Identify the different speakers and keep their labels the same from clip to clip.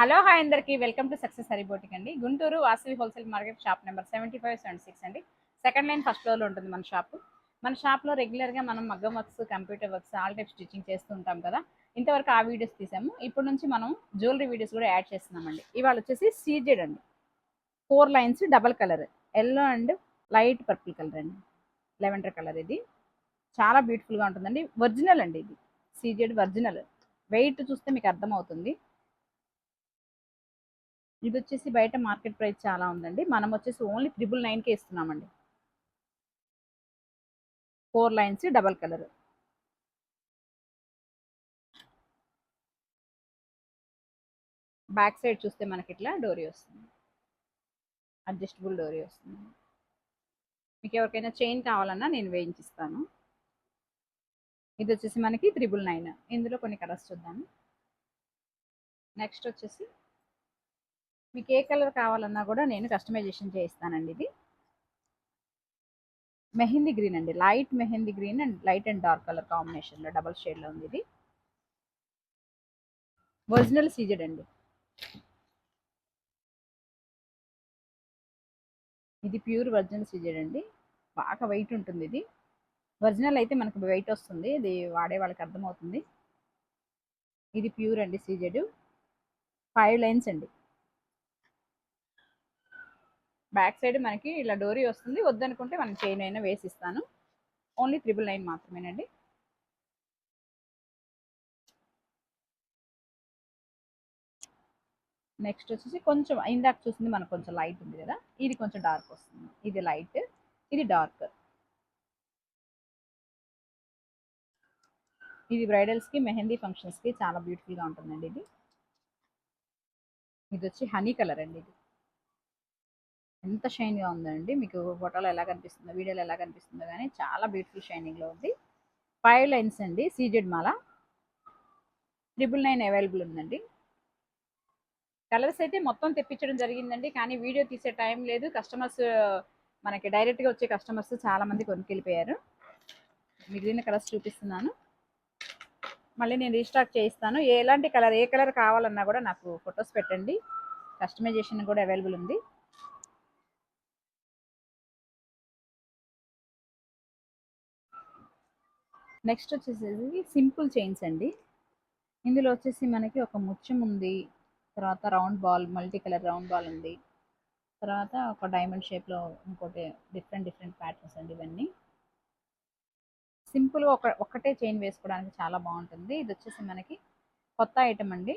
Speaker 1: Hello hi అందరికి. Welcome to success హరిబోటిక్ అండి. Guntur Vasavi wholesale market shop number seventy five seventy six అండి. Second line first ఫ్లోర్లో ఉంటుంది మన షాప్. మన షాప్లో రెగ్యులర్గా మనం మగ్గం works computer works all type stitching చేస్తూ ఉంటాం కదా. ఇంతవరకు ఆ వీడియోస్ తీసాము. ఇప్పుడు నుంచి మనం జ్యువెలరీ వీడియోస్ కూడా యాడ్ చేస్తున్నామండి. ఇవాళ వచ్చేసి సీజెడ్ అండి. Four lines double colour. Yellow and light purple colour అండి. లెవెండర్ కలర్ ఇది. చాలా బ్యూటిఫుల్గా ఉంటుందండి. ఒరిజినల్ అండి ఇది. CZ original. వెయిట్ చూస్తే మీకు అర్థమవుతుంది. ఇది వచ్చేసి బయట మార్కెట్ ప్రైస్ చాలా ఉందండి. మనం వచ్చేసి ఓన్లీ త్రిబుల్ నైన్కే ఇస్తున్నామండి. Four lines double colour. Back side చూస్తే మనకి ఇట్లా డోరీ వస్తుంది. అడ్జస్టబుల్ డోరీ వస్తుంది. మీకు ఎవరికైనా చైన్ కావాలన్నా నేను వేయించిస్తాను. ఇది వచ్చేసి మనకి త్రిబుల్ నైన్. ఇందులో కొన్ని కలర్స్ చూద్దాము. నెక్స్ట్ వచ్చేసి మీకు ఏ కలర్ కావాలన్నా కూడా నేను కస్టమైజేషన్ చేయిస్తానండి ఇది. మెహందీ గ్రీన్ అండి. Light mehndi green and light and dark colour కాంబినేషన్లో డబల్ షేడ్లో ఉంది ఇది. ఒరిజినల్ సీజెడ్ అండి. ఇది ప్యూర్ ఒరిజినల్ సీజెడ్ అండి. బాగా వెయిట్ ఉంటుంది ఇది. ఒరిజినల్ అయితే మనకు వెయిట్ వస్తుంది. ఇది వాడే వాళ్ళకి అర్థమవుతుంది. ఇది ప్యూర్ అండి సీజెడ్. ఫైవ్ లైన్స్ అండి. బ్యాక్ సైడ్ మనకి ఇలా డోరీ వస్తుంది. వద్దనుకుంటే మనం చైన్ అయినా వేసిస్తాను. ఓన్లీ త్రిబుల్ నైన్ మాత్రమేనండి. నెక్స్ట్ వచ్చేసి కొంచెం ఇందాక చూసింది మనకు కొంచెం లైట్ ఉంది కదా. ఇది కొంచెం డార్క్ వస్తుంది. ఇది లైట్ ఇది డార్క్. ఇది బ్రైడల్స్కి మెహందీ ఫంక్షన్స్కి చాలా బ్యూటిఫుల్గా ఉంటుందండి ఇది. ఇది వచ్చి హనీ కలర్ అండి ఇది. ఎంత షైన్గా ఉందండి. మీకు ఫోటోలో ఎలా కనిపిస్తుందో వీడియోలో ఎలా కనిపిస్తుందో కానీ చాలా బ్యూటిఫుల్ షైనింగ్లో ఉంది. ఫైవ్ లైన్స్ అండి. సీజెడ్ మాల. ట్రిపుల్ నైన్ అవైలబుల్ ఉందండి. కలర్స్ అయితే మొత్తం తెప్పించడం జరిగిందండి. కానీ వీడియో తీసే టైం లేదు. కస్టమర్స్ మనకి డైరెక్ట్గా వచ్చే కస్టమర్స్ చాలామంది కొనుక్కెళ్ళిపోయారు. మిగిలిన కలర్స్ చూపిస్తున్నాను. మళ్ళీ నేను రీస్టాక్ చేయిస్తాను. ఎలాంటి కలర్ ఏ కలర్ కావాలన్నా కూడా నాకు ఫొటోస్ పెట్టండి. కస్టమైజేషన్ కూడా అవైలబుల్ ఉంది. నెక్స్ట్ వచ్చేసి సింపుల్ చైన్స్ అండి. ఇందులో వచ్చేసి మనకి ఒక ముత్యం ఉంది. తర్వాత round ball multi colour round ball ఉంది. తర్వాత ఒక డైమండ్ షేప్లో ఇంకోటి డిఫరెంట్ డిఫరెంట్ ప్యాటర్న్స్ అండి ఇవన్నీ. సింపుల్గా ఒక ఒక్కటే చైన్ వేసుకోవడానికి చాలా బాగుంటుంది. ఇది వచ్చేసి మనకి కొత్త ఐటమ్ అండి.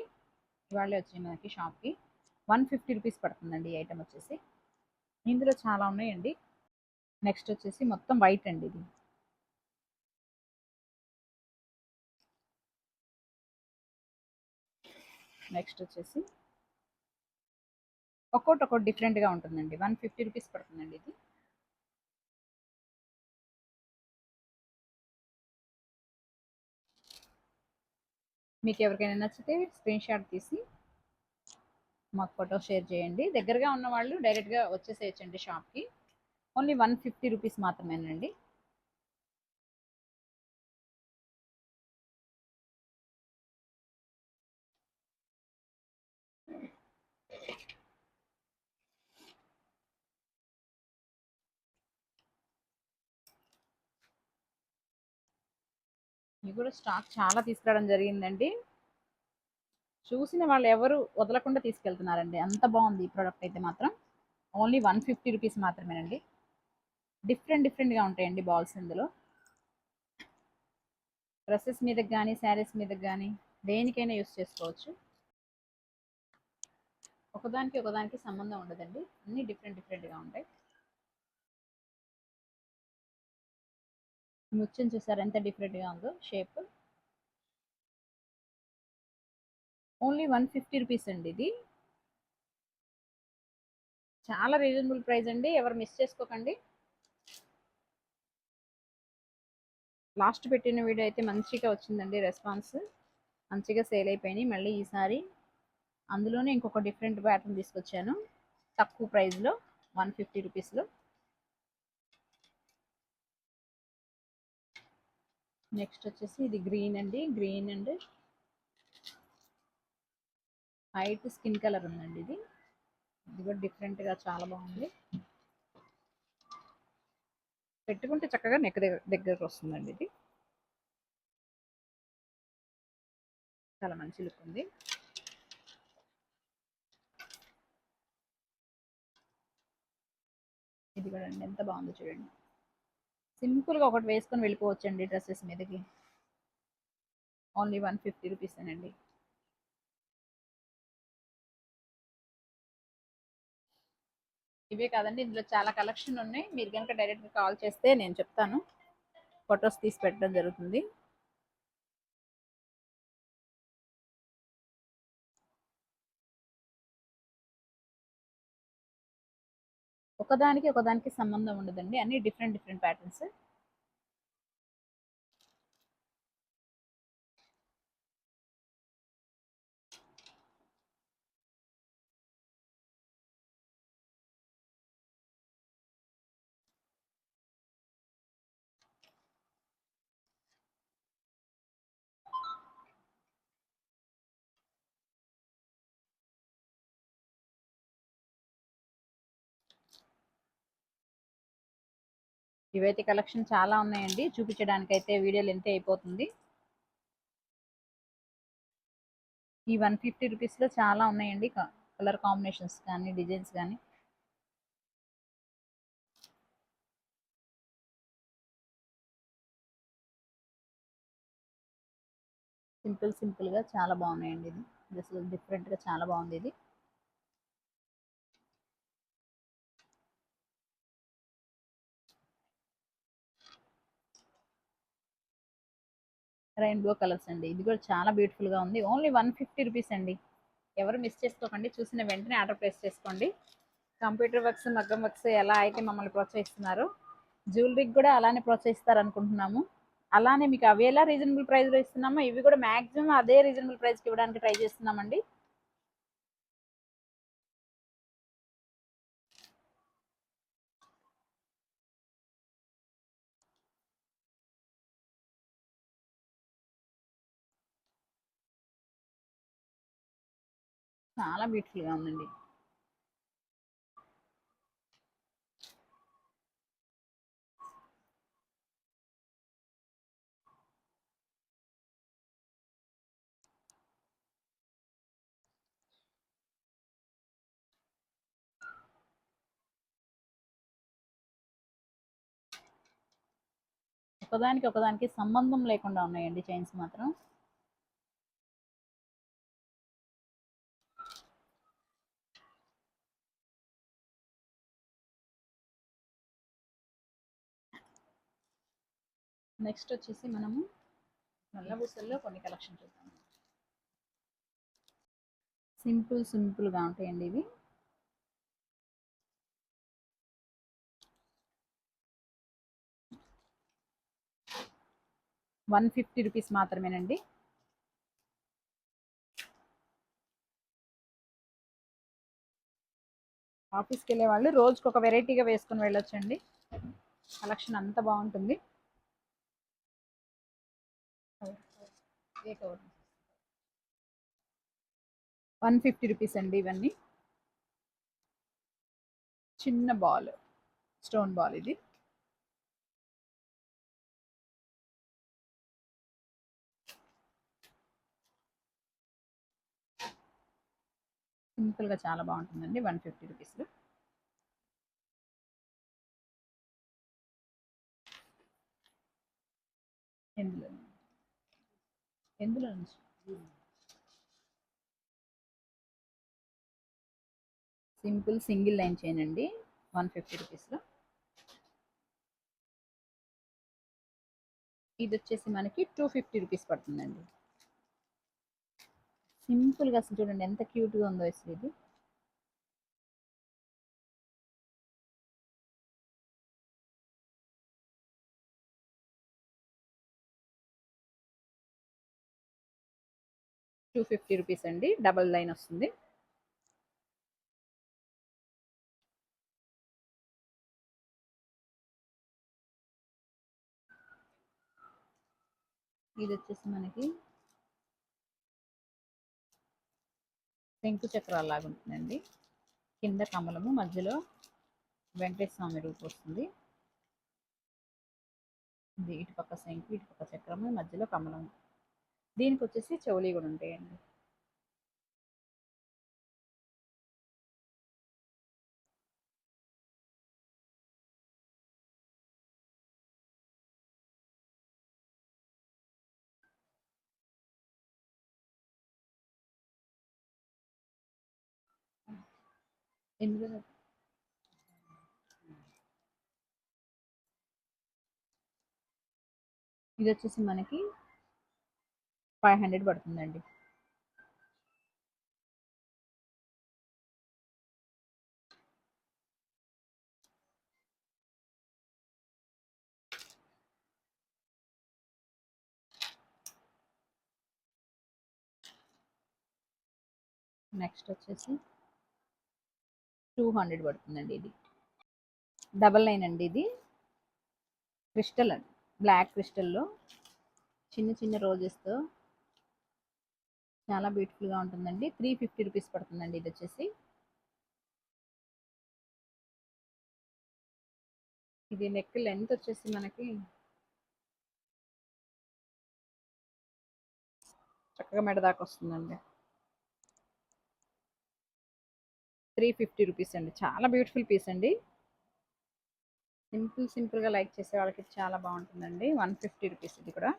Speaker 1: ఇవాళే వచ్చింది మనకి షాప్కి వన్ ఫిఫ్టీ రూపీస్ పడుతుందండి ఈ ఐటమ్ వచ్చేసి. ఇందులో చాలా ఉన్నాయండి. నెక్స్ట్ వచ్చేసి మొత్తం వైట్ అండి ఇది. నెక్స్ట్ వచ్చేసి ఒక్కొక్కటి ఒక్కొక్కటి డిఫరెంట్గా ఉంటుందండి. వన్ ఫిఫ్టీ రూపీస్ పడుతుందండి ఇది. మీకు ఎవరికైనా నచ్చితే స్క్రీన్ షాట్ తీసి మాకు ఫోటో షేర్ చేయండి. దగ్గరగా ఉన్న వాళ్ళు డైరెక్ట్గా వచ్చేసేయచ్చండి షాప్కి. ఓన్లీ వన్ ఫిఫ్టీ రూపీస్ మాత్రమేనండి. ఇవి కూడా స్టాక్ చాలా తీసుకురావడం జరిగిందండి. చూసిన వాళ్ళు ఎవరు వదలకుండా తీసుకెళ్తున్నారండి. అంత బాగుంది ఈ ప్రోడక్ట్ అయితే మాత్రం. ఓన్లీ వన్ ఫిఫ్టీ రూపీస్ మాత్రమేనండి. డిఫరెంట్ డిఫరెంట్గా ఉంటాయండి బాల్స్ ఇందులో. డ్రెస్సెస్ మీదకి కానీ శారీస్ మీదకి కానీ దేనికైనా యూస్ చేసుకోవచ్చు. ఒకదానికి ఒకదానికి సంబంధం ఉండదండి. అన్నీ డిఫరెంట్ డిఫరెంట్గా ఉంటాయి. ముత్యం చూసారు? ఎంత డిఫరెంట్గా ఉందో shape. Only one fifty rupees అండి ఇది. చాలా రీజనబుల్ ప్రైస్ అండి. ఎవరు మిస్ చేసుకోకండి. లాస్ట్ పెట్టిన వీడియో అయితే మంచిగా వచ్చిందండి రెస్పాన్స్. మంచిగా సేల్ అయిపోయినాయి మళ్ళీ ఈసారి. అందులోనే ఇంకొక డిఫరెంట్ ప్యాటర్న్ తీసుకొచ్చాను. తక్కువ ప్రైస్లో వన్ ఫిఫ్టీ రూపీస్లో. నెక్స్ట్ వచ్చేసి ఇది గ్రీన్ అండి. Green and white skin colour ఉందండి ఇది. ఇది కూడా డిఫరెంట్గా చాలా బాగుంది. పెట్టుకుంటే చక్కగా నెక్ దగ్గర దగ్గరకు వస్తుందండి ఇది. చాలా మంచి లుక్ ఉంది. ఇది కూడా అండి. ఎంత బాగుందో చూడండి. సింపుల్గా ఒకటి వేసుకొని వెళ్ళిపోవచ్చండి డ్రెస్సెస్ మీదకి. ఓన్లీ వన్ ఫిఫ్టీ రూపీస్ అండి ఇవే కాదండి ఇందులో చాలా కలెక్షన్ ఉన్నాయి. మీరు కనుక డైరెక్ట్గా కాల్ చేస్తే నేను చెప్తాను. ఫొటోస్ తీసి పెట్టడం జరుగుతుంది. ఒకదానికి ఒకదానికి సంబంధం ఉండదండి. అన్ని డిఫరెంట్ డిఫరెంట్ ప్యాటర్న్స్ ఇవైతే కలెక్షన్ చాలా ఉన్నాయండి. చూపించడానికి అయితే వీడియోలు ఎంత అయిపోతుంది. ఈ వన్ ఫిఫ్టీ రూపీస్లో చాలా ఉన్నాయండి. కలర్ కాంబినేషన్స్ కానీ డిజైన్స్ కానీ. సింపుల్ సింపుల్గా చాలా బాగున్నాయండి ఇది. అసలు డిఫరెంట్గా చాలా బాగుంది ఇది. రెయిన్బో కలర్స్ అండి. ఇది కూడా చాలా బ్యూటిఫుల్గా ఉంది. ఓన్లీ వన్ ఫిఫ్టీ రూపీస్ అండి. ఎవరు మిస్ చేసుకోకండి. చూసిన వెంటనే ఆర్డర్ ప్లేస్ చేసుకోండి. కంప్యూటర్ వర్క్స్ మగ్గం వర్క్స్ ఎలా అయితే మమ్మల్ని ప్రోత్సహిస్తున్నారు జ్యువెలరీకి కూడా అలానే ప్రోత్సహిస్తారు అనుకుంటున్నాము అలానే మీకు అవి ఎలా రీజనబుల్ ప్రైస్లో ఇస్తున్నామో ఇవి కూడా మ్యాక్సిమం అదే రీజనబుల్ ప్రైస్కి ఇవ్వడానికి ట్రై చేస్తున్నామండి. చాలా బ్యూటిఫుల్గా ఉందండి. ఒకదానికి ఒకదానికి సంబంధం లేకుండా ఉన్నాయండి చైన్స్ మాత్రం. నెక్స్ట్ వచ్చేసి మనము నల్ల బుసల్లో కొన్ని కలెక్షన్ చూద్దాం. సింపుల్ సింపుల్గా ఉంటాయండి ఇవి. వన్ ఫిఫ్టీ రూపీస్ మాత్రమేనండి. ఆఫీస్కి వెళ్ళే వాళ్ళు రోజుకి ఒక వెరైటీగా వేసుకుని వెళ్ళొచ్చండి. కలెక్షన్ అంత బాగుంటుంది. వన్ ఫిఫ్టీ రూపీస్ అండి ఇవన్నీ. చిన్న బాల్ స్టోన్ బాల్ ఇది. సింపుల్గా చాలా బాగుంటుందండి వన్ ఫిఫ్టీ రూపీస్లో ఎందులో ఎందులో నుంచి సింపుల్ సింగిల్ లైన్ చైన్ అండి. వన్ ఫిఫ్టీ రూపీస్లో ఇది వచ్చేసి మనకి టూ ఫిఫ్టీ రూపీస్ పడుతుందండి. సింపుల్గా అసలు చూడండి ఎంత క్యూట్గా ఉందో అసలు ఇది. టూ ఫిఫ్టీ రూపీస్ అండి. డబల్ లైన్ వస్తుంది. ఇది వచ్చేసి మనకి శంకు చక్రాలు లాగా ఉంటుందండి. కింద కమలము మధ్యలో వెంకటేశ్వర స్వామి రూపు వస్తుంది. ఇది ఇటుపక్క శంకు ఇటుపక్క చక్రము మధ్యలో కమలము. దీనికి వచ్చేసి చెవులి కూడా ఉంటాయండి. ఎందుకు ఇది వచ్చేసి మనకి ఫైవ్ హండ్రెడ్ పడుతుందండి. నెక్స్ట్ వచ్చేసి టూ హండ్రెడ్ పడుతుందండి ఇది. డబల్ నైన్ అండి ఇది. క్రిస్టల్ అండి బ్లాక్ క్రిస్టల్లో చిన్న చిన్న రోజెస్తో చాలా బ్యూటిఫుల్గా ఉంటుందండి. త్రీ ఫిఫ్టీ రూపీస్ పడుతుందండి ఇది వచ్చేసి. ఇది నెక్ లెంత్ వచ్చేసి మనకి చక్కగా మెడ దాకా వస్తుందండి. త్రీ ఫిఫ్టీ రూపీస్ అండి. చాలా బ్యూటిఫుల్ పీస్ అండి. సింపుల్ సింపుల్గా లైక్ చేసే వాళ్ళకి చాలా బాగుంటుందండి. వన్ ఫిఫ్టీ రూపీస్ ఇది కూడా.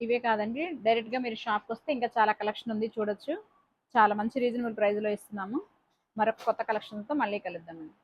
Speaker 1: ఇవే కాదండి. డైరెక్ట్గా మీరు షాప్కి వస్తే ఇంకా చాలా కలెక్షన్ ఉంది చూడొచ్చు. చాలా మంచి రీజనబుల్ ప్రైస్లో ఇస్తున్నాము. మరొక కొత్త కలెక్షన్తో మళ్ళీ కలుద్దామండి.